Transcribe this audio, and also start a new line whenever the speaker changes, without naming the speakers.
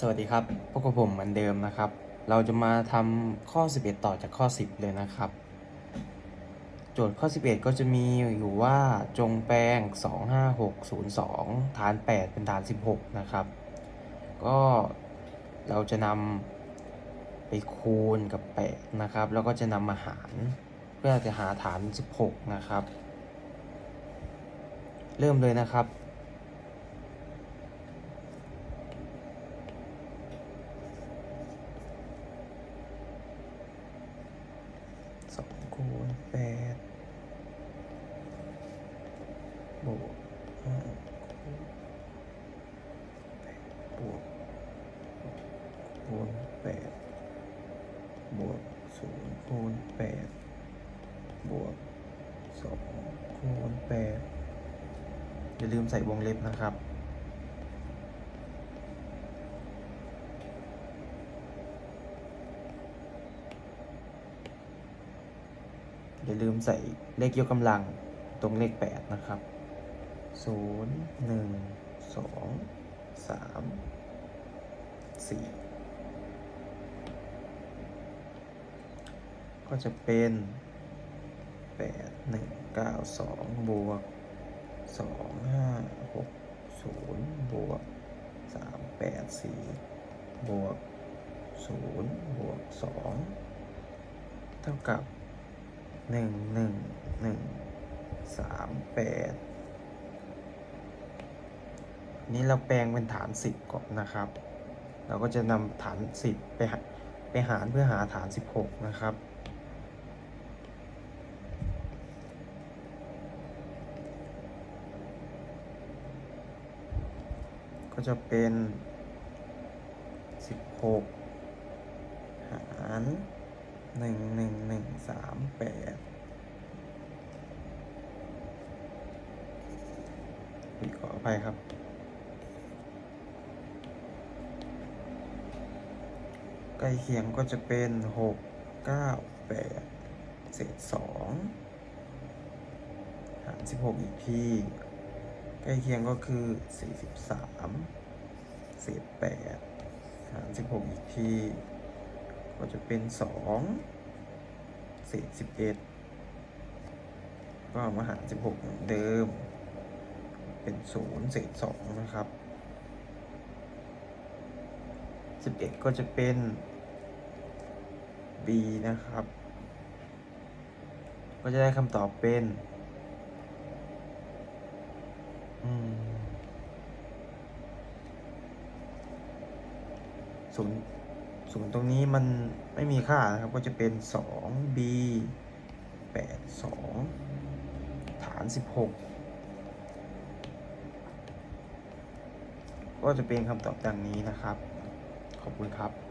สวัสดีครับพวกกับผมเหมือนเดิมนะครับ เราจะมาทำข้อ 11 ต่อจากข้อ 10 เลยนะครับ โจทย์ข้อ 11 ก็จะมีอยู่ว่าจงแปลง 25602 ฐาน 8 เป็นฐาน 16 นะครับ ก็เราจะนำไปคูณกับ 8 นะครับ แล้วก็จะนำมาหารเพื่อจะหาฐาน 16 นะครับ เริ่มเลยนะครับ สองคูณแปดบวกห้าคูณแปดบวกคูณแปดบวกศูนย์คูณแปดบวกสองคูณแปดอย่าลืมใส่วงเล็บนะครับ อย่าลืมใส่เลขยกกำลังตรงเลข 8 นะครับ 0 1 2 3 4 ก็จะเป็น 8 1 9 2 บวก 2 5 6 0 บวก 3 8 4 บวก 0 บวก 2 เท่ากับ หนึ่งหนึ่งหนึ่งสามแปดนี่เราแปลงเป็นฐานสิบก่อนนะครับ เราก็จะนำฐานสิบไปไปหารเพื่อหาฐานสิบหกนะครับก็จะเป็นสิบหกหาร หนึ่งหนึ่งหนึ่งสามแปดผิดขออภัยครับ ใกล้เคียงก็จะเป็นหกเก้าแปดเศษสองหารสิบหกอีกทีใกล้เคียงก็คือสี่สิบสามเศษแปดหารสิบหกอีกที ก็จะเป็นสองเศษสิบเอ็ดก็มาหารสิบหกเหมือนเดิม เป็นศูนย์เศษสองนะครับสิบเอ็ดก็จะเป็น b นะครับ ก็จะได้คำตอบเป็นอืมศูนย์ ศูนย์ตรงนี้มันไม่มีค่านะครับ ก็จะเป็น 2b 8 2 ฐาน 16 ก็จะเป็นคำตอบดังนี้นะครับ ขอบคุณครับ